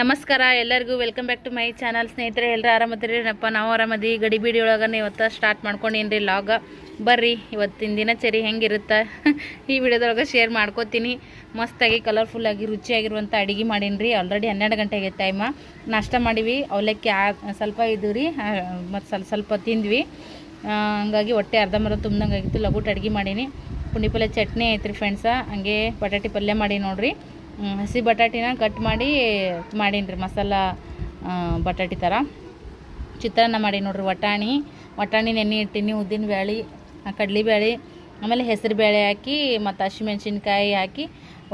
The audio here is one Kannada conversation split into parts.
ನಮಸ್ಕಾರ, ಎಲ್ಲರಿಗೂ welcome back to my channel ಸ್ನೇಹಿತರೆ ಎಲ್ಲರೂ ಆರಾಮದಿರಿನಪ್ಪ ನಾವು ಆರಾಮದಿ ಗಡಿಬಿಡಿ ಒಳಗನೆ ಇವತ್ತು ಸ್ಟಾರ್ಟ್ ಮಾಡ್ಕೊಂಡೇನ್ರಿ ಲಾಗ ಬರ್ರಿ, ಇವತ್ತಿನ ದಿನ ದಿನಚರಿ ಹೆಂಗಿರುತ್ತೆ? ಈ ವಿಡಿಯೋದೊಳಗೆ ಶೇರ್ ಮಾಡ್ಕೋತೀನಿ. ಮಸ್ತಾಗಿ ಕಲರ್ಫುಲ್ಲಾಗಿ ರುಚಿಯಾಗಿರುವಂಥ ಅಡುಗೆ ಮಾಡೀನಿ ಆಲ್ರೆಡಿ ಹನ್ನೆರಡು ಗಂಟೆಗೆ ಟೈಮ ನಾಷ್ಟ ಮಾಡೀವಿ. ಅವಲಕ್ಕಿ ಸ್ವಲ್ಪ ಇದ್ದು ರೀ ಮತ್ತು ಸ್ವಲ್ಪ ಸ್ವಲ್ಪ ತಿಂದ್ವಿ. ಹಂಗಾಗಿ ಹೊಟ್ಟೆ ಅರ್ಧಂಬರ್ಧ ತುಂಬ್ದಂಗೆ ಆಗಿತ್ತು ಲಘುಟ್ ಅಡುಗೆ ಮಾಡೀನಿ. ಪುಂಡಿ ಪಲ್ಯ ಚಟ್ನಿ ಐತ್ರಿ ಫ್ರೆಂಡ್ಸ ಹಂಗೆ ಬಟಾಟಿ ಪಲ್ಯ ಮಾಡಿ ನೋಡ್ರಿ. ಹಸಿ ಬಟಾಟಿನ ಕಟ್ ಮಾಡಿ ಮಾಡೀನಿ ರೀ ಮಸಾಲ ಬಟಾಟಿ ಥರ ಚಿತ್ರಾನ್ನ ಮಾಡಿ ನೋಡ್ರಿ, ವಟಾಣಿ ವಟಾಣಿ ನೆನೆ ಇಟ್ಟಿನಿ, ಉದ್ದಿನ ಬೇಳೆ ಕಡ್ಲಿ ಬೇಳೆ ಆಮೇಲೆ ಹೆಸರು ಬೇಳೆ ಹಾಕಿ, ಮತ್ತು ಹಸಿಮೆಣ್ಸಿನ್ಕಾಯಿ ಹಾಕಿ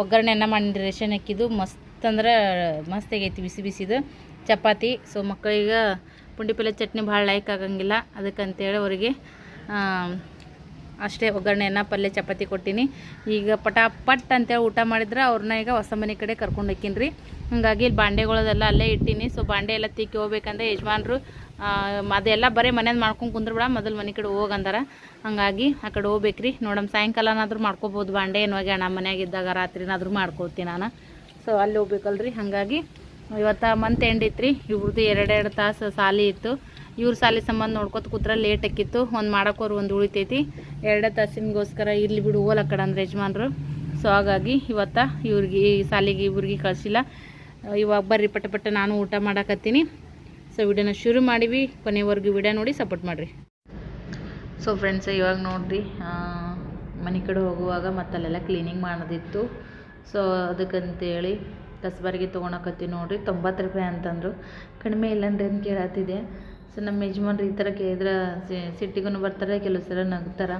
ಒಗ್ಗರಣೆನ ಮಾಡಿ ರೇಷನ್ ಹಾಕಿದ್ದು, ಮಸ್ತ್ ಅಂದ್ರೆ ಮಸ್ತ್ ಆಗೈತಿ, ಬಿಸಿ ಬಿಸಿದು. ಚಪಾತಿ ಸೊ ಮಕ್ಕಳಿಗೆ ಪುಂಡಿ ಪಲ್ಯ ಚಟ್ನಿ ಭಾಳ ಲೈಕ್ ಆಗಂಗಿಲ್ಲ, ಅದಕ್ಕಂತೇಳಿ ಅವರಿಗೆ ಅಷ್ಟೇ ಒಗ್ಗರಣೆಯನ್ನು ಪಲ್ಯ, ಚಪಾತಿ ಕೊಟ್ಟಿನಿ. ಈಗ ಪಟಾಪಟ್ ಅಂತೇಳಿ ಊಟ ಮಾಡಿದ್ರೆ ಅವ್ರನ್ನ ಈಗ ಹೊಸ ಮನೆ ಕಡೆ ಕರ್ಕೊಂಡು ಹೋಗ್ತೀನಿ ಹಾಗಾಗಿ ಇಲ್ಲಿ ಬಾಂಡೆಗಳದೆಲ್ಲ ಅಲ್ಲೇ ಇಟ್ಟೀನಿ. ಸೊ ಬಾಂಡೆ ಎಲ್ಲ ತಿಕ್ಕಿ ಹೋಗ್ಬೇಕಂದ್ರೆ ಯಜಮಾನ್ರು ಅದೆಲ್ಲ ಬರೀ ಮನೇದು ಮಾಡ್ಕೊಂಡು ಕುಂದ್ರಬೇಡ, ಮೊದಲು ಮನೆ ಕಡೆ ಹೋಗಂದಾರ ಹಂಗಾಗಿ ಆ ಕಡೆ ಹೋಗ್ಬೇಕ್ರಿ. ನೋಡಮ್ಮ ಸಾಯಂಕಾಲನಾದ್ರೂ ಮಾಡ್ಕೋಬೋದು ಬಾಂಡೆ. ಏನು ಹೋಗಿ ಅಣ್ಣ ಇದ್ದಾಗ ರಾತ್ರಿನಾದ್ರೂ ಮಾಡ್ಕೋತೀನಿ ನಾನು. ಸೊ ಅಲ್ಲಿ ಹೋಗ್ಬೇಕಲ್ರಿ. ಹಾಗಾಗಿ ಇವತ್ತು ಮಂತ್ ಎಂಡ್ ಇತ್ತು ರೀ ಇವ್ರದ್ದು ಎರಡೆರಡು ತಾಸು ಸಾಲಿ ಇತ್ತು. ಇವ್ರ ಸಾಲಿ ಸಂಬಂಧ ನೋಡ್ಕೊತ ಕೂತ್ರ ಲೇಟ್ ಆಕಿತ್ತು. ಒಂದು ಮಾಡೋಕೋರು ಒಂದು ಉಳಿತೈತಿ. ಎರಡೇ ತಾಸಿನಗೋಸ್ಕರ ಇರ್ಲಿ ಬಿಡು ಹೋಲ ಕಡೆ ಅಂದ್ರೆ ಯಜಮಾನ್ರು. ಸೊ ಹಾಗಾಗಿ ಇವತ್ತು ಇವ್ರಿಗೆ, ಈ ಸಾಲಿಗೆ ಇವ್ರಿಗೆ ಕಳಿಸಿಲ್ಲ. ಇವಾಗ ಬರ್ರಿ, ಪಟ ಪಟ್ಟ ನಾನು ಊಟ ಮಾಡಾಕತ್ತೀನಿ. ಸೊ ವಿಡಿಯೋನ ಶುರು ಮಾಡಿವಿ. ಕೊನೆವರೆಗೂ ವಿಡಿಯೋ ನೋಡಿ ಸಪೋರ್ಟ್ ಮಾಡಿರಿ. ಸೊ ಫ್ರೆಂಡ್ಸ್ ಇವಾಗ ನೋಡಿರಿ ಮನೆ ಕಡೆ ಹೋಗುವಾಗ ಮತ್ತಲ್ಲೆಲ್ಲ ಕ್ಲೀನಿಂಗ್ ಮಾಡೋದಿತ್ತು. ಸೊ ಅದಕ್ಕಂತೇಳಿ ಕಸಬಾರಿಗೆ ತೊಗೊಳಕತ್ತೀವಿ ನೋಡಿರಿ. ತೊಂಬತ್ತು ರೂಪಾಯಿ ಅಂತಂದರು. ಕಡಿಮೆ ಇಲ್ಲನ್ರಿ ಅಂತ ಕೇಳತ್ತಿದೆ? ಸೊ ನಮ್ಮ ಯಜಮಾನ್ರು ಈ ಥರ ಕೇಳಿದ್ರೆ ಸಿಟ್ಟಿಗೂ ಬರ್ತಾರೆ, ಕೆಲವು ಸಲ ನಗ್ತಾರೆ.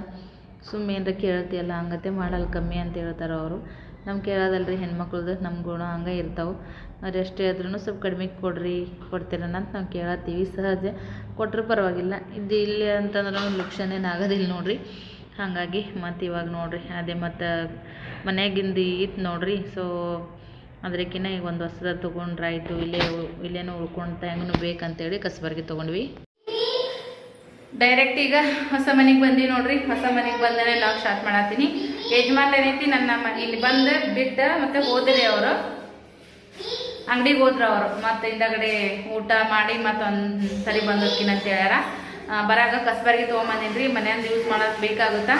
ಸುಮ್ಮನೆ ಕೇಳ್ತೀಯಲ್ಲ, ಹಂಗತೆ ಮಾಡಲ್ಲ, ಕಮ್ಮಿ ಅಂತ ಹೇಳ್ತಾರೆ ಅವರು. ನಮ್ಮ ಕೇಳೋದಲ್ರಿ ಹೆಣ್ಮಕ್ಳದ್ದು ನಮ್ಮ ಗುಣ ಹಂಗೆ ಇರ್ತಾವೆ. ಅವ್ರು ಎಷ್ಟೇ ಆದ್ರೂ ಸ್ವಲ್ಪ ಕಡಿಮೆ ಕೊಡ್ರಿ, ಕೊಡ್ತೀರನ ಅಂತ ನಾವು ಕೇಳತ್ತೀವಿ, ಸಹಜ. ಕೊಟ್ಟರು ಪರವಾಗಿಲ್ಲ. ಇದು ಇಲ್ಲಿ ಅಂತಂದ್ರೆ ಲಕ್ಷಣ ಏನು ಆಗೋದಿಲ್ಲ ನೋಡಿರಿ. ಹಾಗಾಗಿ ಮತ್ತು ಇವಾಗ ನೋಡಿರಿ, ಅದೇ ಮತ್ತು ಮನೆಯಾಗಿಂದು ಇತ್ತು ನೋಡಿರಿ. ಸೊ ಅದಕ್ಕಿಂತ ಈಗ ಒಂದು ಹೊಸದ ತೊಗೊಂಡ್ರಾಯ್ತು, ಇಲ್ಲೇ ಇಲ್ಲೇನೋ ಉಳ್ಕೊಂತ ಹೆಂಗೂ ಬೇಕಂತೇಳಿ ಕಸಬರ್ಗಿ ತೊಗೊಂಡ್ವಿ. ಡೈರೆಕ್ಟ್ ಈಗ ಹೊಸ ಮನೆಗೆ ಬಂದಿ ನೋಡ್ರಿ. ಹೊಸ ಮನೆಗೆ ಬಂದನೆ ಲಾಗ್ ಸ್ಟಾರ್ಟ್ ಮಾಡತ್ತೀನಿ. ಏನೈತಿ ನನ್ನ ಇಲ್ಲಿ ಬಂದು ಬಿಟ್ಟ ಮತ್ತೆ ಹೋದ್ರಿ ಅವರು. ಅಂಗಡಿಗೆ ಹೋದ್ರು ಅವರು. ಮತ್ತೆ ಹಿಂದಗಡೆ ಊಟ ಮಾಡಿ ಮತ್ತೆ ಒಂದು ಸರಿ ಬಂದೋಕ್ಕಿನ ಅಂತ ಹೇಳ್ಯಾರ. ಬರಾಗ ಕಸ್ಬರ್ಗಿ ತೊಗೊಂಬಂದಿನ್ರಿ ಮನೆಯಿಂದ ಯೂಸ್ ಮಾಡೋದು ಬೇಕಾಗುತ್ತಾ?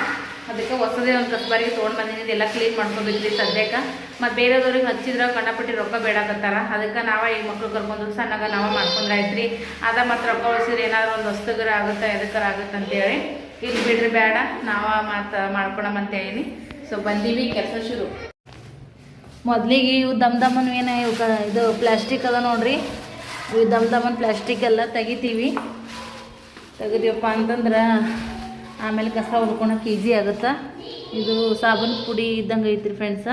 ಅದಕ್ಕೆ ಹೊಸದೇ ಒಂದು ಕಸಬರ್ಗಿ ತೊಗೊಂಡು ಬಂದಿನಿ. ಎಲ್ಲ ಕ್ಲೀನ್ ಮಾಡ್ಕೊಬೇಕ್ರಿ ಸದ್ಯಕ್ಕೆ. ಮತ್ತು ಬೇರೆಯವ್ರಿಗೆ ಹಚ್ಚಿದ್ರೆ ಕಣ್ಣಪಟ್ಟಿ ರೊಕ್ಕ ಬೇಡಾಕತ್ತಾರ. ಅದಕ್ಕೆ ನಾವೇ ಈ ಮಕ್ಳು ಕರ್ಕೊಂಡು ಸಣ್ಣಗ ನಾವೇ ಮಾಡ್ಕೊಂಡ್ರೆ ಆಯ್ತು ಅದ ಮತ್ತು ರೊಕ್ಕ ಉಳಿಸಿದ್ರೆ ಏನಾದ್ರು ಒಂದು ವಸ್ತುಗರ ಆಗುತ್ತೆ ಎದಕ್ಕರ ಆಗುತ್ತೆ ಅಂತೇಳಿ ಇಲ್ಲಿ ಬಿಡ್ರಿ ಬೇಡ ನಾವ ಮಾತು ಮಾಡ್ಕೊಳಮಂತ ಅಂತ ಹೇಳಿನಿ. ಸೊ ಬಂದೀವಿ, ಕೆಲಸ ಶುರು. ಮೊದಲಿಗೆ ಇವು ದಮ್ ದಮನ್ ಏನು ಇವು ಇದು ಪ್ಲಾಸ್ಟಿಕ್ ಅದ ನೋಡ್ರಿ. ಇವು ದಮ್ ದಮನ್ ಪ್ಲಾಸ್ಟಿಕ್ ಎಲ್ಲ ತೆಗಿತೀವಿ. ತೆಗಿತೀವಪ್ಪ ಅಂತಂದ್ರೆ ಆಮೇಲೆ ಕಸ ಹೊಡ್ಕೊಳಕ್ಕೆ ಈಸಿ ಆಗುತ್ತೆ. ಇದು ಸಾಬೂನು ಪುಡಿ ಇದ್ದಂಗೆ ಐತ್ರಿ ಫ್ರೆಂಡ್ಸ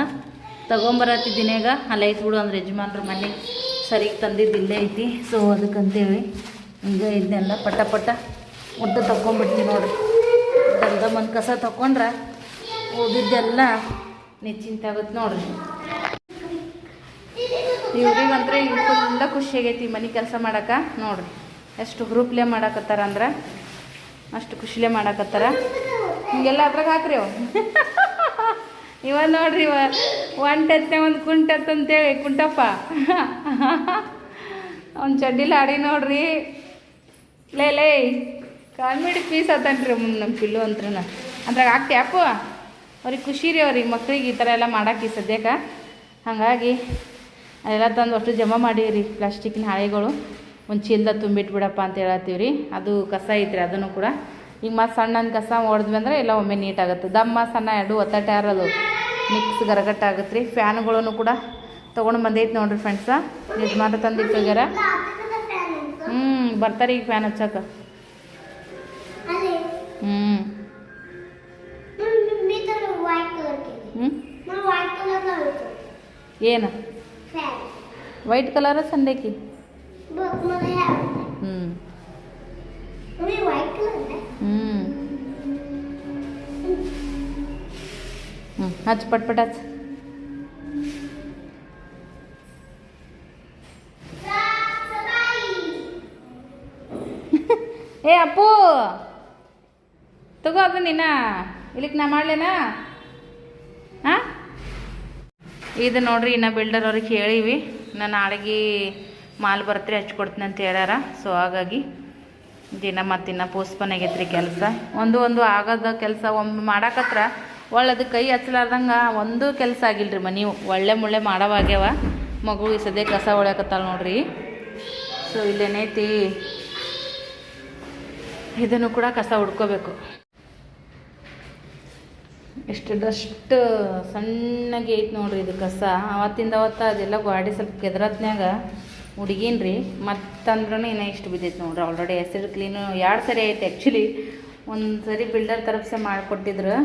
ತೊಗೊಂಬರತ್ತಿದ್ದೀನಿ ಈಗ ಅಲ್ಲೇ ಐತಿ ಬಿಡು ಅಂದ್ರೆ ಯಜಮಾನ್ರ ಮನೆ ಸರಿಗೆ ತಂದಿದ್ದು ಇಲ್ಲೇ ಐತಿ. ಸೊ ಅದಕ್ಕಂತೇಳಿ ಈಗ ಇದನ್ನೆಲ್ಲ ಪಟ ಪಟ ಉದ್ದ ತಗೊಂಬಿಡ್ತೀನಿ ನೋಡ್ರಿ. ದಮ್ ದಮನ್ ಕಸ ತಗೊಂಡ್ರೆ ಓದಿದ್ದೆಲ್ಲ ಆಗುತ್ತೆ ನೋಡ್ರಿ. ಇವ್ರಿಗಂದ್ರೆ ಈಗ ಫುಲ್ಲ ಖುಷಿ ಆಗೈತಿ ಮನೆ ಕೆಲಸ ಮಾಡಕ್ಕೆ ನೋಡ್ರಿ. ಎಷ್ಟು ಹುರುಪ್ಲೆ ಮಾಡಾಕತ್ತಾರ ಅಂದ್ರೆ ಅಷ್ಟು ಖುಷಿಲೇ ಮಾಡಾಕತ್ತಾರ. ಹಿಂಗೆಲ್ಲ ಅದ್ರಾಗ ಹಾಕ್ರಿ ಅವು. ಇವ ನೋಡ್ರಿ ಇವ ಒಂಟತ್ತೆ ಒಂದು ಕುಂಟತ್ತಂತೇಳಿ ಕುಂಟಪ್ಪ. ಅವ್ನು ಚಡ್ಡಿಲಿ ಆಡಿ ನೋಡ್ರಿ. ಲೇ ಲೇ, ಕಾಮಿಡಿ ಪೀಸ್ ಆತನ್ರಿ ನಮ್ಮ ಪಿಲ್ಲು ಅಂತ್ರ ಅದ್ರಾಗ ಆಗ್ತಿ ಅಪ್ಪ ಅವ್ರಿಗೆ ಖುಷಿ ರೀ ಅವ್ರಿಗೆ, ಮಕ್ಳಿಗೆ ಈ ಥರ ಎಲ್ಲ ಮಾಡಾಕಿ ಸದ್ಯಕ್ಕೆ ಹಾಗಾಗಿ ಅದೆಲ್ಲ ತಂದು ಅಷ್ಟು ಜಮಾ ಮಾಡೀವಿ ಪ್ಲಾಸ್ಟಿಕ್ನ ಹಾಳೆಗಳು. ಒಂದು ಚೀಲ್ದ ತುಂಬಿಟ್ಬಿಡಪ್ಪ ಅಂತ ಹೇಳತ್ತೀವಿ ರೀ ಅದು ಕಸ ಐತ್ರಿ, ಅದನ್ನು ಕೂಡ. ಈಗ ಮತ್ತು ಸಣ್ಣನ ಕಸ ಹೊಡೆದ್ವಿ ಅಂದರೆ ಎಲ್ಲ ಒಮ್ಮೆ ನೀಟಾಗುತ್ತೆ ದಮ್ಮ ಸಣ್ಣ ಎರಡು ಒತ್ತಟೆ ಅದು ಮಿಕ್ಸ್ ಗರಗಟ್ಟ ಆಗುತ್ತೆ ರೀ ಫ್ಯಾನ್ಗಳೂ ಕೂಡ ತೊಗೊಂಡು ಬಂದೈತೆ ನೋಡ್ರಿ ಫ್ರೆಂಡ್ಸ ಯಜಮಾನ್ ತಂದಿತ್ತು ಹೋಗ್ಯಾರ ಹ್ಞೂ ಬರ್ತಾರೆ ಈಗ ಫ್ಯಾನ್ ಹಚ್ಚಕ್ಕೆ ಹ್ಞೂ ಹ್ಞೂ ಏನು? ವೈಟ್ ಕಲರ ಸಂಡೇಕಿ ಹಚ್ಚು ಪಟ್ಪಟ ಹಚ್ಚ ಏ, ಅಪ್ಪು! ತಗೋ ಅದು ನಿನ್ನ ಇಲ್ಲಿಗೆ ನಾ ಮಾಡ್ಲೇನಾ? ಹಾಂ ಇದು ನೋಡ್ರಿ, ಇನ್ನು ಬಿಲ್ಡರ್ ಅವ್ರಿಗೆ ಹೇಳಿವಿ. ನಾನು ನಾಳೆಗೆ ಮಾಲ್ ಬರ್ತ್ರಿ ಹಚ್ಕೊಡ್ತೀನಿ ಅಂತ ಹೇಳ್ಯಾರ. ಸೊ ಹಾಗಾಗಿ ದಿನ ಮತ್ತಿನ್ನ ಪೋಸ್ಟ್ಪೋನ್ ಆಗೈತ್ರಿ ಕೆಲಸ. ಒಂದು ಒಂದು ಆಗದ ಕೆಲಸ ಒಮ್ಮೆ ಮಾಡಾಕತ್ರ. ಒಳ್ಳೇದು ಕೈ ಹಚ್ಚಲಾರ್ದಂಗೆ ಒಂದು ಕೆಲಸ ಆಗಿಲ್ರಿ ಮನೆ. ಒಳ್ಳೆ ಮುಳ್ಳೆ ಮಾಡವಾಗ್ಯಾವ. ಮಗು ಈ ಸದ್ಯ ಕಸ ಹೊಳ್ಯಾಕತ್ತಾಳ ನೋಡ್ರಿ. ಸೊ ಇಲ್ಲೇನೈತಿ? ಇದನ್ನು ಕೂಡ ಕಸ ಹುಡ್ಕೋಬೇಕು. ಎಷ್ಟು ಡಸ್ಟ್ ಸಣ್ಣಗೆ ಐತಿ ನೋಡ್ರಿ ಇದು ಕಸ. ಅವತ್ತಿಂದ ಅವತ್ತ ಅದೆಲ್ಲ ಗಾಡಿ ಸ್ವಲ್ಪ ಕೆದ್ರತ್ನಾಗ ಹುಡುಗೀನ್ರಿ. ಮತ್ತಂದ್ರೂ ಇನ್ನೂ ಇಷ್ಟು ಬಿದ್ದೈತೆ ನೋಡ್ರಿ. ಆಲ್ರೆಡಿ ಹೆಸರು ಕ್ಲೀನು ಎರಡು ಸರಿ ಐತೆ ಆ್ಯಕ್ಚುಲಿ ಒಂದು ಸರಿ ಬಿಲ್ಡರ್ ತರಪ್ಸೆ ಮಾಡಿಕೊಟ್ಟಿದ್ರು.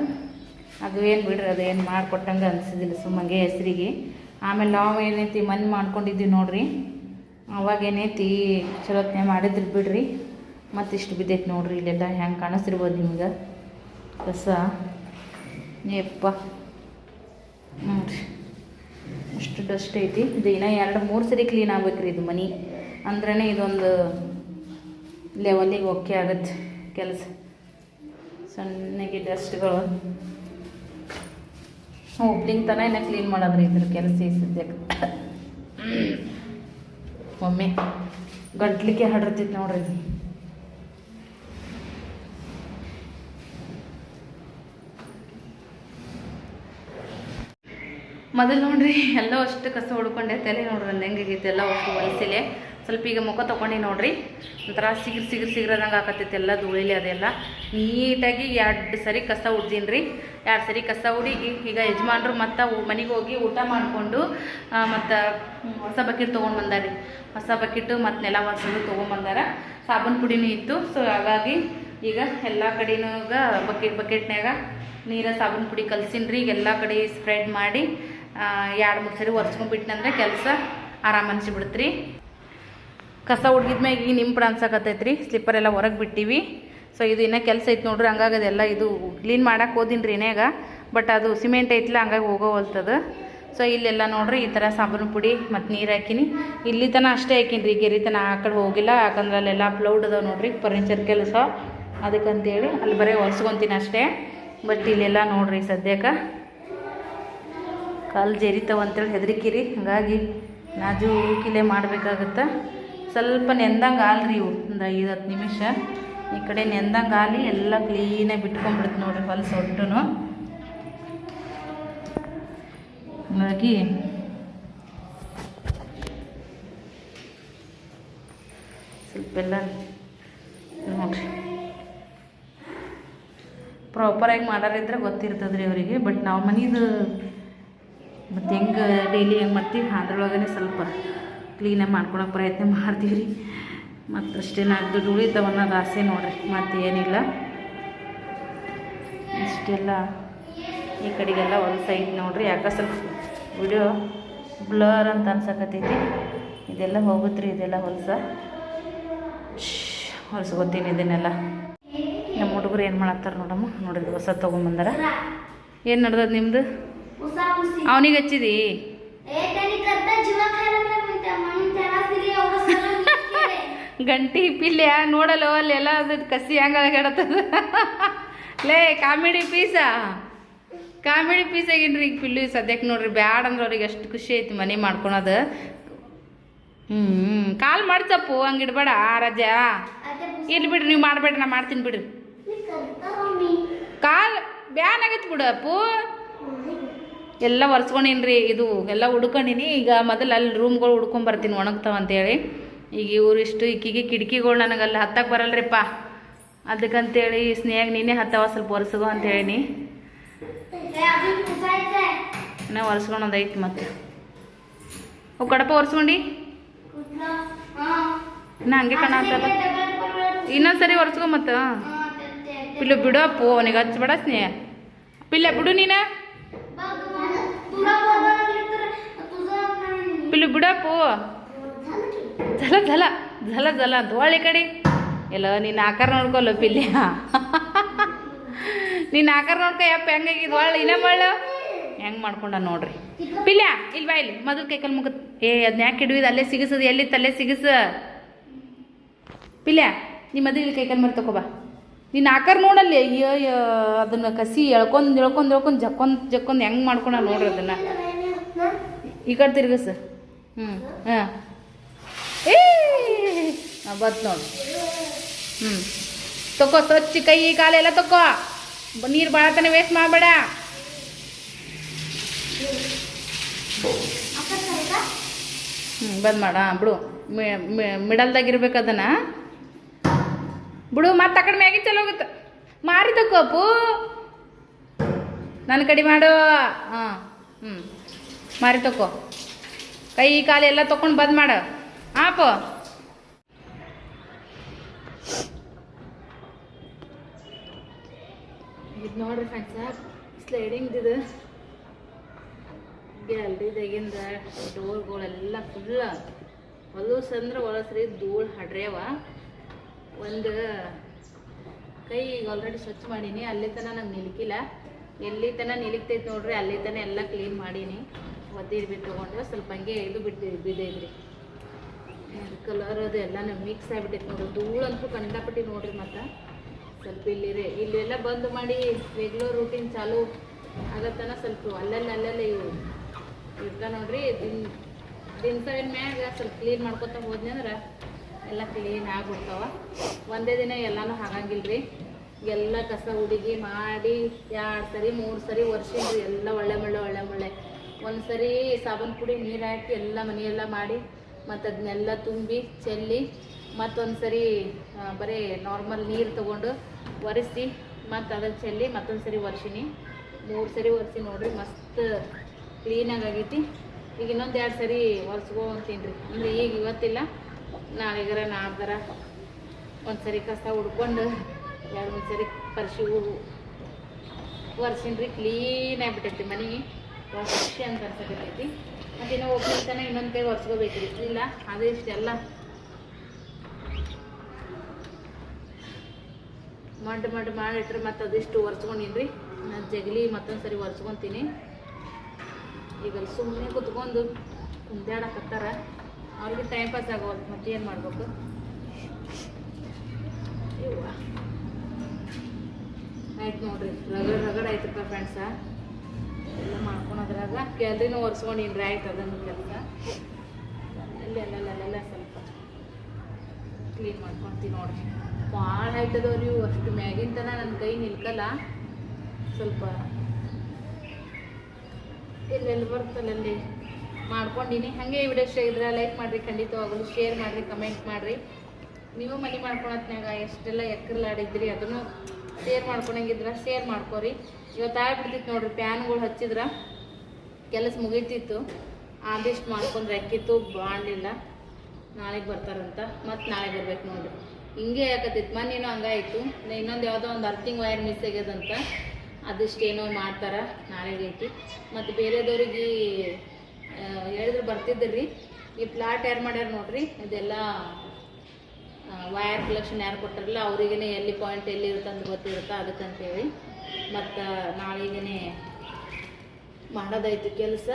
ಅದು ಏನು ಬಿಡ್ರಿ, ಅದು ಏನು ಮಾಡಿಕೊಟ್ಟಂಗೆ ಅನಿಸಿದಿಲ್ಲ ಸುಮ್ಮಂಗೆ ಹೆಸರಿಗೆ. ಆಮೇಲೆ ನಾವು ಏನೈತಿ ಮನೆ ಮಾಡ್ಕೊಂಡಿದ್ದೀವಿ ನೋಡ್ರಿ. ಅವಾಗ ಏನೈತಿ ಚಲೋತ್ನೆ ಮಾಡಿದ್ರು ಬಿಡ್ರಿ. ಮತ್ತಿಷ್ಟು ಬಿದ್ದೈತಿ ನೋಡ್ರಿ ಇಲ್ಲೆಲ್ಲ ಹೆಂಗೆ ಕಾಣಿಸ್ತಿರ್ಬೋದು ನಿಮ್ಗೆ. ಕಸ. ಯಪ್ಪ. ನೋಡ್ರಿ. ಅಷ್ಟು ಡಸ್ಟ್ ಐತಿ. ಇದು ಇನ್ನೂ ಎರಡು ಮೂರು ಸರಿ ಕ್ಲೀನ್ ಆಗ್ಬೇಕ್ರಿ ಇದು ಮನೆ. ಅಂದ್ರೇ ಇದೊಂದು ಲೆವೆಲಿಗೆ ಓಕೆ ಆಗತ್ತೆ ಕೆಲಸ. ಸಣ್ಣಗೆ ಡಸ್ಟ್ಗಳು ಓಪ್ನಿಂಗ್ ತನ ಇನ್ನು ಕ್ಲೀನ್ ಮಾಡೋದ್ರಿ ಇದ್ರ ಕೆಲಸ ಸದ್ಯಕ್ಕೆ ಒಮ್ಮೆ ಗಂಟ್ಲಿಕ್ಕೆ ಹಡರ್ತೈತಿ ನೋಡ್ರಿ ಮೊದಲು ನೋಡ್ರಿ ಎಲ್ಲ ಅಷ್ಟು ಕಸ ಹೊಡ್ಕೊಂಡೆ, ತಲೆ ನೋಡ್ರಿ ನಂದು ಹೆಂಗಾಗೈತೆ, ಎಲ್ಲ ಅಷ್ಟು ವಯಸ್ಸಿಲೆ ಸ್ವಲ್ಪ ಈಗ ಮುಖ ತೊಗೊಂಡು ನೋಡ್ರಿ. ಒಂಥರ ಸಿಗಿರ್ ಸಿಗಿರ್ ಸಿಗಿರದಂಗೆ ಆಕತ್ತೈತೆ ಎಲ್ಲ ಧೂಳಿಲಿ ಅದೆಲ್ಲ. ನೀಟಾಗಿ ಎರಡು ಸರಿ ಕಸ ಉಡ್ದೀನಿ ರೀ ಎರಡು ಸರಿ ಕಸ ಉಡಿ ಈಗ ಯಜಮಾನ್ರು ಮತ್ತು ಮನೆಗೆ ಹೋಗಿ ಊಟ ಮಾಡಿಕೊಂಡು ಮತ್ತು ಹೊಸ ಬಕೆಟ್ ತೊಗೊಂಡು ಬಂದಾರಿ. ಹೊಸ ಬಕೆಟು ಮತ್ತು ನೆಲ ಒರೆಸೋದು ತೊಗೊಂಬಂದಾರ ಸಾಬೂನು ಪುಡಿನೂ ಇತ್ತು. ಸೊ, ಹಾಗಾಗಿ ಈಗ ಎಲ್ಲ ಕಡೆನೂಗ ಬಕೆಟ್ ಬಕೆಟ್ನಾಗ ನೀರ, ಸಾಬೂನು ಪುಡಿ ಕಲ್ಸಿನ್ರಿ. ಈಗ ಎಲ್ಲ ಕಡೆ ಸ್ಪ್ರೆಡ್ ಮಾಡಿ ಎರಡು ಮೂರು ಸರಿ ಒರೆಸ್ಕೊಂಡ್ಬಿಟ್ನಂದ್ರೆ ಕೆಲಸ ಆರಾಮ ಅನ್ಸಿಬಿಡುತ್ತೆ ರೀ ಕಸ ಹುಡ್ಗಿದ್ಮ್ಯಾಗ ಈಗ ನಿಂಪಡ ಅನ್ಸಕತ್ತೈತೆ ರೀ ಸ್ಲಿಪ್ಪರ್ ಎಲ್ಲ ಹೊರಗೆ ಬಿಟ್ಟಿವಿ. ಸೊ ಇದು ಇನ್ನೂ ಕೆಲಸ ಐತೆ ನೋಡ್ರಿ. ಹಂಗಾಗಿ ಅದೆಲ್ಲ ಇದು ಕ್ಲೀನ್ ಮಾಡಕ್ಕೆ ಹೋದಿನಿ ರೀ ಇನ್ನೇಗ. ಬಟ್ ಅದು ಸಿಮೆಂಟ್ ಐತಿಲ್ಲ ಹಂಗಾಗಿ ಹೋಗೋವಲ್ತದ. ಸೊ ಇಲ್ಲೆಲ್ಲ ನೋಡ್ರಿ ಈ ಥರ ಸಾಬೂನು ಪುಡಿ ಮತ್ತು ನೀರು ಹಾಕಿನಿ. ಇಲ್ಲಿ ತನಕ ಅಷ್ಟೇ ಹಾಕಿನಿ ರೀ ಗೆರಿ ತನ ಆ ಕಡೆ ಹೋಗಿಲ್ಲ. ಯಾಕಂದ್ರೆ ಅಲ್ಲೆಲ್ಲ ಪ್ಲೌಡ್ ಅದಾವೆ ನೋಡ್ರಿ ಫರ್ನಿಚರ್ ಕೆಲಸ. ಅದಕ್ಕಂತೇಳಿ ಅಲ್ಲಿ ಬರೀ ಒರೆಸ್ಕೊತೀನಿ ಅಷ್ಟೇ. ಬಟ್ ಇಲ್ಲೆಲ್ಲ ನೋಡ್ರಿ ಸದ್ಯಕ್ಕೆ ಕಾಲು ಜರಿತಾವಂತೇಳಿ ಹೆದರಿಕಿರಿ. ಹಾಗಾಗಿ ನಾಜೂಕಿಲೆ ಮಾಡಬೇಕಾಗತ್ತೆ. ಸ್ವಲ್ಪ ನೆಂದಂಗೆ ಆಲ್ರಿ ಇವು. ಒಂದು ಐದು ಹತ್ತು ನಿಮಿಷ. ಈ ಕಡೆ ನೆಂದಂಗೆ ಆಲಿ ಎಲ್ಲ ಕ್ಲೀನಾಗಿ ಬಿಟ್ಕೊಂಡ್ಬಿಡುತ್ತೆ ನೋಡ್ರಿ ಹೊಲಸು ಒಟ್ಟು ಹಾಗಾಗಿ ಸ್ವಲ್ಪ ಎಲ್ಲ ನೋಡ್ರಿ. ಪ್ರಾಪರಾಗಿ ಮಾಡೋರಿದ್ರೆ ಗೊತ್ತಿರ್ತದೆ ರೀ ಅವರಿಗೆ ಬಟ್ ನಾವು ಮನೇದು ಮತ್ತು ಹೆಂಗೆ ಡೈಲಿ ಹೆಂಗೆ ಮಾಡ್ತೀವಿ ಅದ್ರೊಳಗೇ ಸ್ವಲ್ಪ ಕ್ಲೀನಾಗಿ ಮಾಡ್ಕೊಳಕ್ಕೆ ಪ್ರಯತ್ನ ಮಾಡ್ತೀವಿ ರೀ ಮತ್ತು ಅಷ್ಟೇ ನಾಲ್ಕು ದುಡ್ಡು ಉಳಿತಾವ ಅನ್ನೋದು ಆಸೆ ನೋಡ್ರಿ ಮತ್ತೇನಿಲ್ಲ. ಇಷ್ಟೆಲ್ಲ ಈ ಕಡೆಗೆಲ್ಲ ಒಂದು ಸೈಡ್ ನೋಡ್ರಿ ಯಾಕೆ ಸ್ವಲ್ಪ ವಿಡಿಯೋ ಬ್ಲರ್ ಅಂತ ಅನ್ಸಕತ್ತೈತಿ. ಇದೆಲ್ಲ ಹೋಗುತ್ತೆ ಇದೆಲ್ಲ ಇದೆಲ್ಲ ಹೊಲಸ ಹೊಲ್ಸ್ಕೊತೀನಿ ಇದನ್ನೆಲ್ಲ. ನಮ್ಮ ಹುಡುಗರು ಏನು ಮಾಡತ್ತಾರ ನೋಡಮ್ಮ ನೋಡಿದ್ರು ಹೊಸ ತೊಗೊಂಬಂದಾರ. ಏನು ನಡ್ದದ ನಿಮ್ಮದು ಅವನಿಗೆ ಹಚ್ಚಿದಿ? ಗಂಟಿ ಪಿಲ್ಲೆ ನೋಡಲ್ಲೋ ಅಲ್ಲೆಲ್ಲ ಅದು ಕಸಿ ಹೆಂಗಡತ್ತದ ಲೇ, ಕಾಮಿಡಿ ಪೀಸ. ಕಾಮಿಡಿ ಪೀಸ್ ಆಗಿನ್ರಿ ಈಗ ಪಿಲ್ಲು ಸದ್ಯಕ್ಕೆ ನೋಡ್ರಿ, ಬ್ಯಾಡ ಅಂದ್ರೆ ಅವ್ರಿಗೆ ಎಷ್ಟು ಖುಷಿ ಐತಿ ಮನೆ ಮಾಡ್ಕೊಳೋದು. ಹ್ಞೂ ಕಾಲ್ ಮಾಡ್ತಪ್ಪು ಹಂಗೆ ಇಡ್ಬೇಡ ರಜ ಇಲ್ಲಿ ಬಿಡ್ರಿ, ನೀವು ಮಾಡಬೇಡ್ರಿ ನಾ ಮಾಡ್ತೀನಿ ಬಿಡ್ರಿ. ಕಾಲ್ ಬ್ಯಾನ್ ಆಗತ್ತೆ ಬಿಡು ಅಪ್ಪು. ಎಲ್ಲ ಒರೆಸ್ಕೊಂಡಿನ್ರಿ, ಇದು ಎಲ್ಲ ಹುಡ್ಕೊಂಡಿನಿ. ಈಗ ಮೊದಲು ಅಲ್ಲಿ ರೂಮ್ಗಳು ಹುಡ್ಕೊಂಬರ್ತೀನಿ ಒಣಗ್ತಾವಂತೇಳಿ ಈಗ ಇವರಿಷ್ಟು ಈಕಿಗೆ ಕಿಟಕಿಗಳು ನನಗಲ್ಲಿ ಹತ್ತಕ್ಕೆ ಬರಲ್ರಿಪ್ಪ ಅದಕ್ಕಂತೇಳಿ ಸ್ನೇಹ ನೀನೆ ಹತ್ತವ ಸ್ವಲ್ಪ ಒರೆಸು ಅಂತ ಹೇಳಿ ನಾ ಒರೆಸ್ಕೊಳೋದೈತಿ ಮತ್ತೆ ಓ ಕಡಪ ಒರೆಸ್ಕೊಂಡು ನಾ ಹಂಗೆ ಕಣ ಹಾಕಲ್ಲ ಇನ್ನೊಂದ್ಸರಿ ಒರೆಸ್ಕೊ ಮತ್ತೆ ಪಿಲ್ಲು ಬಿಡು ಅಪ್ಪು ಅವನಿಗೆ ಹಚ್ಚಬೇಡ ಸ್ನೇಹ ಪಿಲ್ಲ ಬಿಡು ನೀನ ಪಿಲ್ಲ ಬಿಡಪ್ಪು ಝಲ ಝಲ ಝಲ ಝಲ ಅಂತ ಒಳ್ಳೆ ಕಡೆ. ಎಲ್ಲ ನಿನ್ನ ಆಕಾರ ನೋಡ್ಕೊಲ್ಲ ಪಿಲ್ಯ ನಿನ್ನ ಆಕಾರ ನೋಡ್ಕೊ, ಯಪ್ಪ, ಹೆಂಗಾಗಿದ್? ಒಳ್ಳೆ ಇನ್ನ ಮಳ್ಳು ಹೆಂಗೆ ಮಾಡ್ಕೊಂಡ ನೋಡ್ರಿ. ಪಿಲ್ಯ ಇಲ್ವಾ ಇಲ್ಲಿ. ಮೊದಲು ಕೈಕಲ್ ಮುಗ ಏ ಅದನ್ನ ಯಾಕೆ ಹಿಡಿಯೋದು ಅಲ್ಲೇ ಸಿಗಿಸೋದು ಎಲ್ಲಿ ಅಲ್ಲೇ ಸಿಗಿಸ. ಪಿಲ್ಯ, ನೀ ಮೊದಲು ಇಲ್ಲಿ ಕೈಕಲ್ ಮರಿ ತಗೋಬಾ ನೀನು ಆಕಾರ ನೋಡಲ್ಲಿ, ಅಯ್ಯೋ ಅದನ್ನ ಕಸಿ ಎಳ್ಕೊಂಡು ಎಳ್ಕೊಂಡು ಎಳ್ಕೊಂಡು ಜಕ್ಕೊಂದು, ಜಕ್ಕೊಂದ್ ಹೆಂಗೆ ಮಾಡ್ಕೊಂಡ ನೋಡ್ರಿ ಅದನ್ನ. ಈ ಕಡೆ ತಿರ್ಗಸ. ಹ್ಞೂ ಹಾಂ. ಏ ಬತ್ ನೋಡಿ. ಹ್ಞೂ ತಗೋ ಸ್ವಚ್ಛ ಕೈ ಕಾಲೆಲ್ಲ ತಗೋ ನೀರು ಭಾಳ ವೇಸ್ಟ್ ಮಾಡಬೇಡ? ಹ್ಞೂ ಬಂದ್ ಮಾಡ ಬಿಡು. ಮಿಡಲ್ದಾಗ ಇರ್ಬೇಕು ಅದನ್ನ. ಬಿಡು, ಮತ್ತೆ ಕಡಿಮೆ ಆಗಿ ಚಲೋ ಹೋಗುತ್ತೆ ಮಾರಿ ತಕೋಪು ನನ್ನ ಕಡಿ ಮಾಡು. ಹಾಂ ಹ್ಞೂ ಮಾರಿ ತಕೋ. ಕೈ ಕಾಲು ಎಲ್ಲ ತೊಕೊಂಡು ಬಂದ್ ಮಾಡು. ಆಪ. ಇದು ನೋಡ್ರಿ ಫ್ರೆಂಡ್ಸ ಸ್ಲೈಡಿಂಗ್ ಇದು. ಗ್ಯಾಲ್ರಿದಾಗಿಂದ ಡೋರ್ಗಳೆಲ್ಲ ಫುಲ್ ಹೊಲಸು ಅಂದ್ರೆ ಹೊಲಸ್ರಿ ಧೂಳು ಹಡ್ರ್ಯಾವ. ಒಂದು ಕೈ ಈಗ ಆಲ್ರೆಡಿ ಸ್ವಚ್ಛ ಮಾಡೀನಿ, ಅಲ್ಲಿ ತನಕ ನಂಗೆ ನಿಲ್ಕಿಲ್ಲ. ಎಲ್ಲಿ ತನಕ ನಿಲ್ಕ್ತೈತೆ ನೋಡ್ರಿ, ಅಲ್ಲಿ ತನಕ ಎಲ್ಲ ಕ್ಲೀನ್ ಮಾಡೀನಿ. ಒದ್ದಿ ಬಿಟ್ಟು ತೊಗೊಂಡು ಸ್ವಲ್ಪ ಹಂಗೆ ಇದು ಬಿಟ್ಟು ಬಿದ್ದೈತ್ರಿ. ಕಲರ್ ಅದು ಎಲ್ಲಾನು ಮಿಕ್ಸ್ ಆಗಿಬಿಟ್ಟೈತೆ ನೋಡ್ರಿ ಧೂಳಂತೂ ಕಂಡಾಪಟ್ಟಿ ನೋಡ್ರಿ ಮತ್ತು. ಸ್ವಲ್ಪ ಇಲ್ಲಿ ರೀ ಇಲ್ಲೆಲ್ಲ ಬಂದ್ ಮಾಡಿ ರೆಗ್ಯುಲರ್ ರೂಟೀನ್ ಚಾಲು ಆಗತ್ತನ ಸ್ವಲ್ಪ ಅಲ್ಲಲ್ಲಿ ಅಲ್ಲಲ್ಲಿ ಇವು ಇರ್ತಾ ನೋಡ್ರಿ. ದಿನ ದಿನಸಿನ ಮ್ಯಾಗ ಸ್ವಲ್ಪ ಕ್ಲೀನ್ ಮಾಡ್ಕೊತ ಹೋದ್ನಿ ಅಂದ್ರೆ ಎಲ್ಲ ಕ್ಲೀನ್ ಆಗ್ಬಿಡ್ತಾವ. ಒಂದೇ ದಿನ ಎಲ್ಲಾನು ಹಾಗಂಗಿಲ್ಲ ರೀ ಎಲ್ಲ ಕಸ ಹುಡುಗಿ ಮಾಡಿ ಎರಡು ಸರಿ, ಮೂರು ಸರಿ ವರ್ಷಿನ್ರಿ ಎಲ್ಲ ಒಳ್ಳೆ ಮಳ್ಳೆ ಒಳ್ಳೆ ಮಳ್ಳೆ. ಒಂದು ಸರಿ ಸಾಬೂನು ಪುಡಿ ನೀರು ಹಾಕಿ ಎಲ್ಲ ಮನೆಯೆಲ್ಲ ಮಾಡಿ ಮತ್ತು ಅದನ್ನೆಲ್ಲ ತುಂಬಿ, ಚೆಲ್ಲಿ ಮತ್ತೊಂದು ಸರಿ ಬರೀ ನಾರ್ಮಲ್ ನೀರು ತೊಗೊಂಡು ಒರೆಸಿ ಮತ್ತು ಅದನ್ನು ಚೆಲ್ಲಿ ಮತ್ತೊಂದು ಸರಿ ಒರೆಸಿನಿ. ಮೂರು ಸರಿ ಒರೆಸಿ ನೋಡಿರಿ, ಮಸ್ತ್ ಕ್ಲೀನಾಗಿ ಆಗೈತಿ. ಈಗ ಇನ್ನೊಂದು ಎರಡು ಸರಿ ಒರೆಸ್ಕೊಂತೀನಿ ರೀ. ಅಂದರೆ ಈಗ ಇವತ್ತಿಲ್ಲ, ನಾಳೆಗರ ನಾಡ್ದಾರ ಒಂದು ಸರಿ ಕಸ ಹುಡ್ಕೊಂಡು ಎರಡು ಮೂರು ಸರಿ ಪರಿಶಿ ಒರೆಸಿನ್ರಿ ಕ್ಲೀನ್ ಆಗಿಬಿಟ್ಟೈತಿ ಮನೆ ವರ್ಷ ಅಂತ ಅನ್ಸಕತ್ತೈತಿ ಮತ್ತು ಇನ್ನೂ ಒಬ್ಬನ ಇನ್ನೊಂದು ಕೈ ಒರೆಸ್ಕೋಬೇಕ್ರಿ ಇಲ್ಲ ಅದು ಇಷ್ಟೆಲ್ಲ ಮಡ್ ಮಡ್ ಮಾಡಿಟ್ರೆ ಮತ್ತೆ ಅದಿಷ್ಟು ಒರೆಸ್ಕೊಂಡಿನ್ರಿ ನಾನು ಜಗಲಿ ಮತ್ತೊಂದು ಸರಿ ಒರೆಸ್ಕೊತೀನಿ ಈಗ ಸುಮ್ಮನೆ ಕುತ್ಕೊಂಡು ಕುಂದಾಡಕತ್ತಾರ ಅವ್ರಿಗೆ ಟೈಮ್ ಪಾಸ್ ಆಗೋದು ಮತ್ತೆ ಏನು ಮಾಡಬೇಕು ಆಯ್ತು ನೋಡ್ರಿ, ರಗಡ್ ರಗಡ್ ಆಯ್ತಪ್ಪ ಫ್ರೆಂಡ್ಸ ಎಲ್ಲ ಮಾಡ್ಕೊಳೋದ್ರಾಗ ಗ್ಯಾಲ್ರಿನೂ ಒರೆಸ್ಕೊಂಡಿನ್ರಿ ಆಯ್ತು ಅದನ್ನು ಕೆಲಸ. ಅಲ್ಲಿ ಅಲ್ಲೆಲ್ಲ ಸ್ವಲ್ಪ ಕ್ಲೀನ್ ಮಾಡ್ಕೊಳ್ತೀನಿ ನೋಡ್ರಿ. ಭಾಳ ಆಯ್ತದವ್ರಿ ಅಷ್ಟು ಮ್ಯಾಗಿನ ತನ ನನ್ನ ಕೈ ನಿಲ್ಕಲ್ಲ. ಸ್ವಲ್ಪ ಎಲ್ಲೆಲ್ಲಿ ಬರ್ತಲ್ಲ ಅಲ್ಲಿ. ಮಾಡ್ಕೊಂಡಿನಿ. ಹಾಗೆ ಈ ವಿಡಿಯೋ ಇಷ್ಟ ಇದ್ರೆ ಲೈಕ್ ಮಾಡಿರಿ, ಖಂಡಿತವಾಗಲು ಶೇರ್ ಮಾಡಿರಿ ಕಮೆಂಟ್ ಮಾಡಿರಿ. ನೀವು ಮನೆ ಮಾಡ್ಕೊಳತ್ನಾಗ ಎಷ್ಟೆಲ್ಲ ಎಕ್ಕರ್ಲಾಡಿದ್ರಿ ಅದನ್ನು ಶೇರ್ ಮಾಡ್ಕೊಂಡಂಗಿದ್ರ ಶೇರ್ ಮಾಡ್ಕೊರಿ. ಇವತ್ತು ಆಗ್ಬಿಡ್ತಿತ್ತು ನೋಡ್ರಿ ಪ್ಯಾನ್ಗಳು ಹಚ್ಚಿದ್ರ, ಕೆಲಸ ಮುಗೀತಿತ್ತು. ಆದಷ್ಟು ಮಾಡ್ಕೊಂಡ್ರೆ ಅಕ್ಕಿತ್ತು, ಬಾಣಲಿಲ್ಲ. ನಾಳೆಗೆ ಬರ್ತಾರಂತ, ಮತ್ತು ನಾಳೆ ಬರ್ಬೇಕು ನೋಡ್ರಿ. ಹಿಂಗೆ ಯಾಕತ್ತಿತ್ತು ಮನೇನೋ ಹಂಗಾಯ್ತು. ಇನ್ನೊಂದು ಯಾವುದೋ ಒಂದು ಅರ್ಥಿಂಗ್ ವೈರ್ ಮಿಸ್ ಆಗ್ಯದಂತ. ಅದಿಷ್ಟೇನೋ ಮಾಡ್ತಾರ ನಾಳೆಗೆ ಐತಿ ಮತ್ತು ಬೇರೆದವ್ರಿಗೆ ಹೇಳಿದ್ರೆ ಬರ್ತಿದ್ರಿ. ಈ ಪ್ಲಾಟ್ ಯಾರು ಮಾಡ್ಯಾರ ನೋಡ್ರಿ, ಇದೆಲ್ಲ ವಯರ್ ಕಲೆಕ್ಷನ್ ಯಾರು ಕೊಟ್ಟಿರಲ್ಲ ಅವ್ರಿಗೇ ಎಲ್ಲಿ ಪಾಯಿಂಟ್ ಎಲ್ಲಿ ಇರುತ್ತೆ ಅಂತ ಗೊತ್ತಿರುತ್ತೆ ಅದಕ್ಕಂತೇಳಿ. ಮತ್ತು ನಾಳೆಗೇ ಮಾಡೋದಾಯ್ತು ಕೆಲಸ,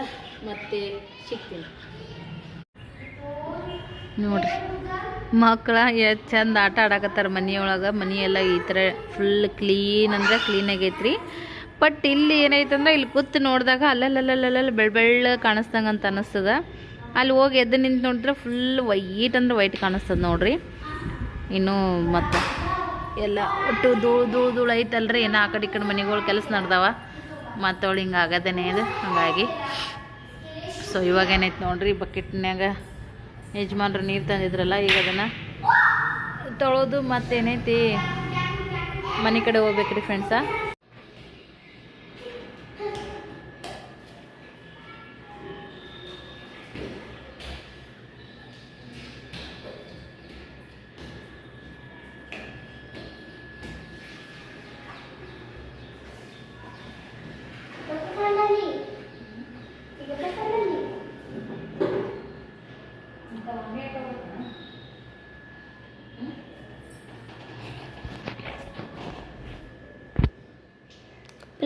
ಮತ್ತೆ ಸಿಗ್ತೀನಿ. ನೋಡ್ರಿ ಮಕ್ಕಳ ಎಷ್ಟು ಚಂದ ಆಟ ಆಡಕತ್ತಾರ ಮನೆಯೊಳಗೆ. ಮನೆಯೆಲ್ಲ ಈ ಥರ ಫುಲ್ ಕ್ಲೀನ್ ಅಂದ್ರೆ ಕ್ಲೀನ್ ಆಗೈತ್ರಿ. ಬಟ್ ಇಲ್ಲಿ ಏನೈತಂದ್ರೆ ಇಲ್ಲಿ ಕೂತು ನೋಡಿದಾಗ ಅಲ್ಲಲ್ಲಲ್ಲಲ್ಲ ಬೆಳ್ ಬೆಳ್ಳ ಕಾಣಿಸ್ದಂಗೆ ಅಂತ ಅನ್ನಿಸ್ತದೆ ಅಲ್ಲಿ ಹೋಗಿ ಎದ್ದು ನಿಂತು ನೋಡಿದ್ರೆ ಫುಲ್ ವೈಟ್ ಅಂದ್ರೆ ವೈಟ್ ಕಾಣಿಸ್ತದೆ ನೋಡ್ರಿ. ಇನ್ನು ಮತ್ತು ಎಲ್ಲ ಒಟ್ಟು ಧೂಳು ಧೂಳು ಧೂಳು ಐತಲ್ರಿ ಏನೋ ಆ ಕಡೆ ಈ ಕಡೆ ಮನೆಗಳು ಕೆಲಸ ನಡ್ದಾವ. ಮತ್ತು ಅವಳು ಹಿಂಗೆ ಆಗದೇನೆ ಇದು, ಹಾಗಾಗಿ. ಸೊ ಇವಾಗ ಏನೈತೆ ನೋಡ್ರಿ ಬಕೆಟ್ನಾಗ ಯಜಮಾನ್ರು ನೀರು ತಂದಿದ್ರಲ್ಲ, ಈಗ ಅದನ್ನು ತೊಳೋದು ಮತ್ತೇನೈತಿ ಮನೆ ಕಡೆ ಹೋಗ್ಬೇಕ್ರಿ ಫ್ರೆಂಡ್ಸ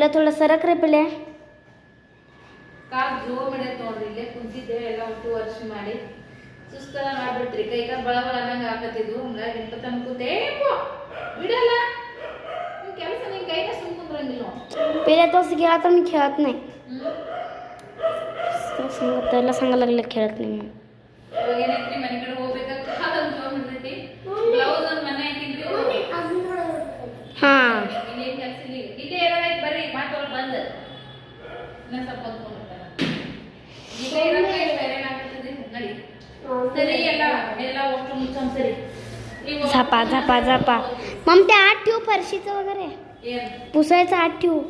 ಪಲ್ಯ ಥೋಡ ಸರಕ್ರಿ ಪಲ್ಯ ಕಾಲ್ ಜೋರ್ ಮಾಡ್ಯೈತೆ ನೋಡ್ರಿ ಇಲ್ಲೇ ಕುಂತಿದ್ದೇವೆ ಎಲ್ಲ ಒಟ್ಟು ವರ್ಷ ಮಾಡಿ ಸುಸ್ತೆಲ್ಲ ಮಾಡ್ಬಿಟ್ರಿ ಕೈ ಕಾಲು ಬಳ ಬಳ ಅನ್ನಂಗೆ ಹಾಕತ್ತಿದ್ವು ಹಂಗಾಗಿ ಇಂತ ತಂದು ಕೂತೇ ಬಿಡಲ್ಲ ಕೆಲಸ ನಿನ್ ಕೈನ ಸುಮ್ ಕುಂದ್ರಂಗಿಲ್ಲ ಪೇಲೆ ತೋಸಿ ಕೇಳತ್ತ मी खेळत नाही सांगत ಎಲ್ಲ सांगायला खेळत नाही ಇವಾಗ ಏನೈತ್ರಿ ಮನೆ ಕಡೆ ಹೋಗ್ಬೇಕಾದ್ರೆ ಕಾಲೊಂದು ಜೋರ್ ಮಾಡ್ಬಿಟ್ಟಿ ಬ್ಲೌಸ್ ಒಂದು ಮನೆ ಹಾಕಿದ್ರಿ ಹಾ झापा झापा झापा. मग ते आठ ठेवू फरशीचं वगैरे. पुसायचं आठ ठेवू.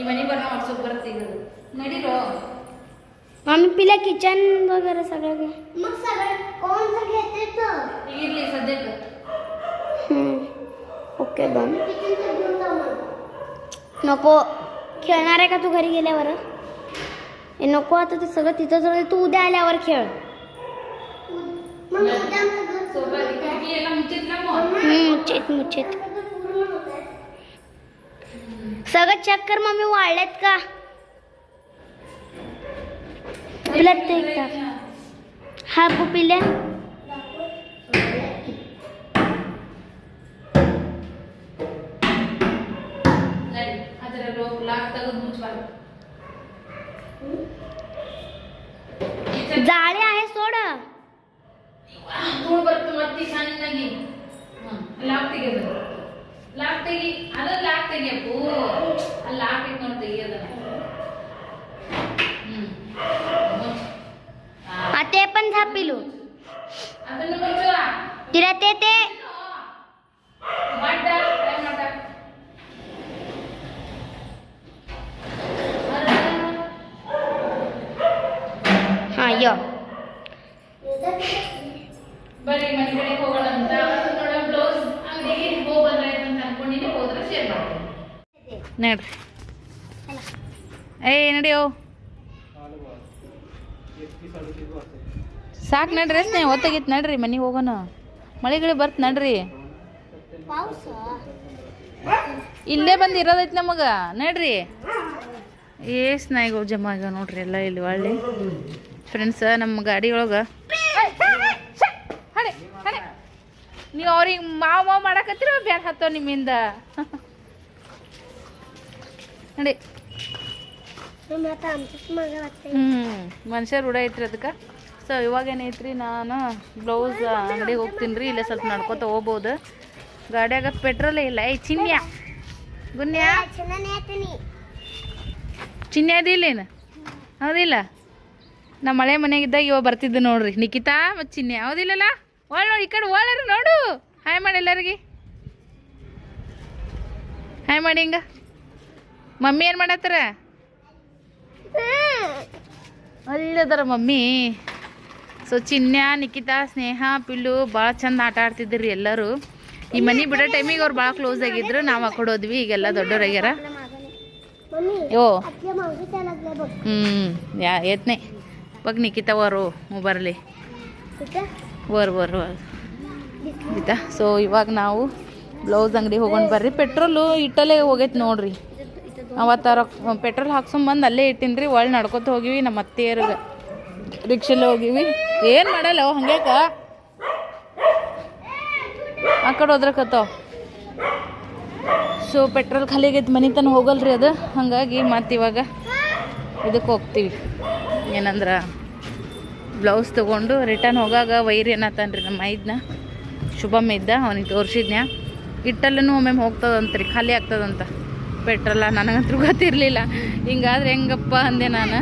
ఇవన్నీ కూడా వాట్సాప్ పడుతుంది నడిరో मम्मी पिला किचन वगैरे सगळं घे. मग सगळं कोण घेते ओके बन नको. खेळणार आहे का तू घरी गेल्यावर? हे नको आता ते सगळं तिथं जवळ तू उद्या आल्यावर खेळ. मुच्छेत मुच्छेत सगळं चक्कर मम्मी वाढलेत का? तुला ते टाक. हा पुपिल्या ನಡಿ ಅದರ ಲಾಕ್ ತೆಗೆದು ಮುಚ್ಚಬಾರ್ದು जाळे आहे सोड ಧೂಳು ಬರುತ್ತೆ ಮತ್ತೆ ಸಣ್ಣಗೆ ಲಾಕ್ ತೆಗಿಯೋದು ಲಾಕ್ ತೆಗಿ ಅದ ಲಾಕ್ ತೆಗಿಯಪ್ಪು ಅಲ್ಲಿ ಲಾಕ್ ಐತ್ ನೋಡಿ ತೆಗಿಯೋದನ್ನ ಹ್ಮ್ ಮುಚ್ಚು. ಆ, हा, ते पण झापिलू ಅದನ್ನು ಮುಚ್ಚು ફાતે પણ થાપેલું તિરતે તે હા યો ಬರ್ರಿ ಮನೆ ಕಡೆ ಹೋಗೋಣ ಅಂತ ನೋಡೋ ಬ್ಲೌಸ್ ಅಂಗಡಿಗೆ ಹೋಗಿ ಬಂದ್ರೆ ಅಂತ ಅನ್ಕೊಂಡಿನಿ ಹೋದ್ರೆ ಶೇರ್ ಮಾಡಿ ನಡ್ರಿ. ಏ ನಡಿಯೋ. ಸಾಕು ನಡ್ರಿ ಅಷ್ಟೇ ಒತ್ತಗಿತ್ ನಡ್ರಿ, ಮನೆಗೆ ಹೋಗೋಣ ಮಳೆಗಳು ಬರ್ತ ನಡ್ರಿ. ಇಲ್ಲೇ ಬಂದು ಇರೋದೈತಿ ನಮಗೆ, ನಡ್ರಿ. ಏ ಸ್ನಾಯಿಗೆ ಜಮ ಆಗ್ಯಾವ ನೋಡ್ರಿ ಎಲ್ಲ ಇಲ್ಲಿ ಒಳ್ಳೆ ಫ್ರೆಂಡ್ಸ ನಮ್ಮ ಗಾಡಿ ಒಳಗೆ. ನೀವು ಅವ್ರಿಗೆ ಮಾವ ಮಾವು ಮಾಡಕತ್ತಿರ ಬೇರೆ ಹತ್ತೋ ನಿಮ್ಮಿಂದ. ನೋಡಿ. ಹ್ಞೂ ಮನುಷ್ಯರು ರೂಢ ಐತ್ರಿ ಅದಕ್ಕೆ ಸೊ ಇವಾಗ ಏನೈತ್ರಿ ನಾನು ಬ್ಲೌಸ್ ಅಂಗಡಿಗೆ ಹೋಗ್ತೀನಿ ರೀ ಇಲ್ಲೇ ಸ್ವಲ್ಪ ನಡ್ಕೊತ ಹೋಗ್ಬೋದು. ಗಾಡಿಯಾಗ ಪೆಟ್ರೋಲೇ ಇಲ್ಲ. ಏಯ್ ಚಿನ್ಯ. ಗುನ್ಯ? ಚಿನ್ಯ ಅದಿಲ್ಲೇನು ಹೌದಿಲ್ಲ ನಮ್ಮ ಮಳೆ ಮನೆಗಿದ್ದಾಗ ಇವಾಗ ಬರ್ತಿದ್ದು ನೋಡ್ರಿ. ನಿಖಿತಾ ಮತ್ತು ಚಿನ್ಯ. ಹೌದಿಲ್ಲಲ್ಲ ಒಳ್ಳೆ ನೋಡಿ ಈ ಕಡೆ ಒಳ್ಳೆ ನೋಡು. ಹಾಯ್ ಮಾಡಿ ಎಲ್ಲರಿಗೆ. ಹಾಯ್ ಮಾಡಿ ಹಿಂಗ. ಮಮ್ಮಿ ಏನು ಮಾಡತ್ತಾರ? ಅಲ್ಲದರ ಮಮ್ಮಿ. ಸೊ ಚಿನ್ನ ನಿಖಿತಾ ಸ್ನೇಹ, ಪಿಲ್ಲು, ಭಾಳ ಚಂದ ಆಟ ಆಡ್ತಿದ್ರಿ ಎಲ್ಲರೂ. ಈ ಮನೆ ಬಿಡೋ ಟೈಮಿಗೆ ಅವ್ರು ಭಾಳ ಕ್ಲೋಸ್ ಆಗಿದ್ರು. ನಾವು ಹಾಕೊಡೋದ್ವಿ ಈಗೆಲ್ಲ ದೊಡ್ಡವರಾಗ್ಯಾರ ಓ ಹ್ಞೂ ಯಾ ಎತ್ನೆ ಬಗ್ ನಿಖಿತಾ ಅವರು ಬರಲಿ. ಬರ್ ಬರ್ ಆಯ್ತಾ ಸೊ ಇವಾಗ ನಾವು ಬ್ಲೌಸ್ ಅಂಗಡಿ ಹೋಗೋಣ ಬರ್ರಿ. ಪೆಟ್ರೋಲು ಇಟ್ಟಲ್ಲೇ ಹೋಗೈತೆ ನೋಡ್ರಿ. ಅವತ್ತಾರ ಪೆಟ್ರೋಲ್ ಹಾಕ್ಸೊಂಬಂದು ಅಲ್ಲೇ ಇಟ್ಟಿನಿ ರೀ ಒಳ್ಳೆ ನಡ್ಕೊತ ಹೋಗಿವಿ, ನಮ್ಮ ಅತ್ತೆಯರ್ಗೆ ರಿಕ್ಷಲ್ಲಿ ಹೋಗಿವಿ. ಏನು ಮಾಡಲ್ಲ ಹಂಗ್ಯಾಕ? ಆ ಕಡೆ ಹೋದ್ರಕತ್ತಾವ ಸೊ ಪೆಟ್ರೋಲ್ ಖಾಲಿ ಆಗೈತೆ ಮನೆ ತನಕ ಹೋಗಲ್ರಿ ಅದು. ಹಾಗಾಗಿ ಮತ್ತು ಇವಾಗ ಇದಕ್ಕೆ ಹೋಗ್ತೀವಿ. ಏನಂದ್ರೆ ಬ್ಲೌಸ್ ತೊಗೊಂಡು ರಿಟರ್ನ್ ಹೋಗಾಗ ವೈರ್ ಏನತ್ತಾನ್ರಿ ನಮ್ಮ ಐದನ್ನ ಶುಭಮ್ ಇದ್ದ, ಅವನಿಗೆ ತೋರಿಸಿದ್ನ್ಯಾ? ಇಟ್ಟಲ್ಲೂ ಒಮ್ಮೆ ಹೋಗ್ತದಂತ್ರಿ, ಖಾಲಿ ಆಗ್ತದಂತ. ಪೆಟ್ರೋಲ ನನಗಂತೂ ಗೊತ್ತಿರಲಿಲ್ಲ. ಹಿಂಗಾದ್ರೆ ಹೆಂಗಪ್ಪ ಅಂದೆ ನಾನು.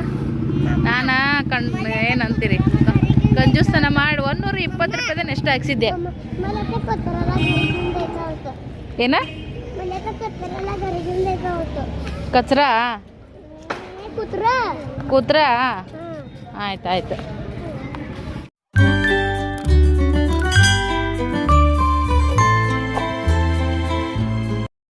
ನಾನು ಕಣ್ ಏನಂತೀರಿ? ಕಂಜೂಸ್ತನ ಮಾಡಿ ಒಂದೂರ ಇಪ್ಪತ್ತು ರೂಪಾಯಿದೇನು ಎಷ್ಟು ಹಾಕ್ಸಿದ್ದೆ. ಏನ? ಕಚ್ರಾ? ಕೂತ್ರ? ಆಯ್ತು ಆಯ್ತು.